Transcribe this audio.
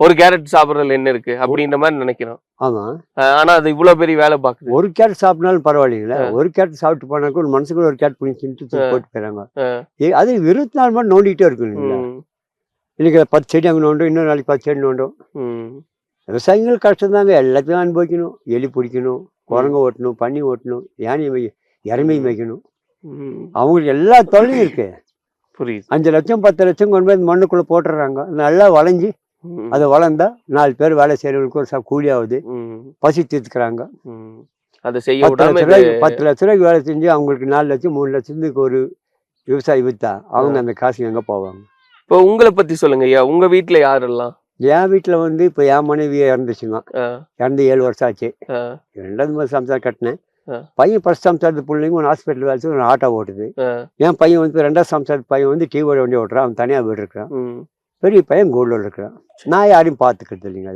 ஒரு கேரட் சாப்பிடுறதுல என்ன இருக்கு அப்படின்ற மாதிரி நினைக்கிறோம். அஹ் ஆனா அது இவ்வளவு பெரிய வேலை பாக்குது. ஒரு கேரட் சாப்பிட்டாலும் பரவாயில்லைங்களா. ஒரு கேரட் சாப்பிட்டு போனாக்க ஒரு மனசுக்குள்ள ஒரு கேரட் பண்ணி தின்ட்டு போட்டு போயிடறாங்க அது இருபத்தி நாலு மணி நோண்டிகிட்டே இருக்கும் இல்லைங்களா? இன்னைக்கு பத்து செடி அங்கே நோண்டும் இன்னொரு நாளைக்கு பத்து செடி நோண்டும் விவசாயிகள் கஷ்டம் தாங்க. எல்லாத்தையும் அனுபவிக்கணும் எலி பிடிக்கணும் குரங்க ஓட்டணும் பன்னி ஓட்டணும் யானை மை. இறமை மேய்க்கணும். அவங்களுக்கு எல்லா தொல்லையும் இருக்கு. புரியுது. அஞ்சு லட்சம் பத்து லட்சம் கொண்டு போய் மண்ணுக்குள்ள போட்டுடுறாங்க நல்லா வளைஞ்சு அதை வளர்ந்தா நாலு பேர் வேலை செய்யறவங்களுக்கு ஒரு கூலி ஆகுது பசி தீர்த்துக்கிறாங்க. அதை செய்ய பத்து லட்ச ரூபாய்க்கு வேலை செஞ்சு அவங்களுக்கு நாலு லட்சம் மூணு லட்சத்துக்கு ஒரு விவசாயி வித்தா அவங்க அந்த காசு எங்க போவாங்க? இப்போ உங்களை பத்தி சொல்லுங்க ஐயா. உங்க வீட்டுல யாரெல்லாம்? என் வீட்டுல வந்து இப்போ என் மனைவி இறந்துச்சுங்க. இறந்து ஏழு வருஷம் ஆச்சு. ரெண்டாவது மாதம் சம்சாரம் கட்டினேன். பையன் ஃபர்ஸ்ட் சம்சாரத்து பிள்ளைங்க ஒரு ஹாஸ்பிட்டல் வேலை ஒரு ஆட்டோ ஓட்டுது. என் பையன் வந்து ரெண்டாவது சம்சாரத்து பையன் வந்து டீ ஓட வண்டி ஓட்டுறான். அவன் தனியாக வீடு இருக்கிறான். பெரிய பையன் கோல்டில் இருக்கிறான். நான் யாரையும் பார்த்துக்கிறது இல்லைங்க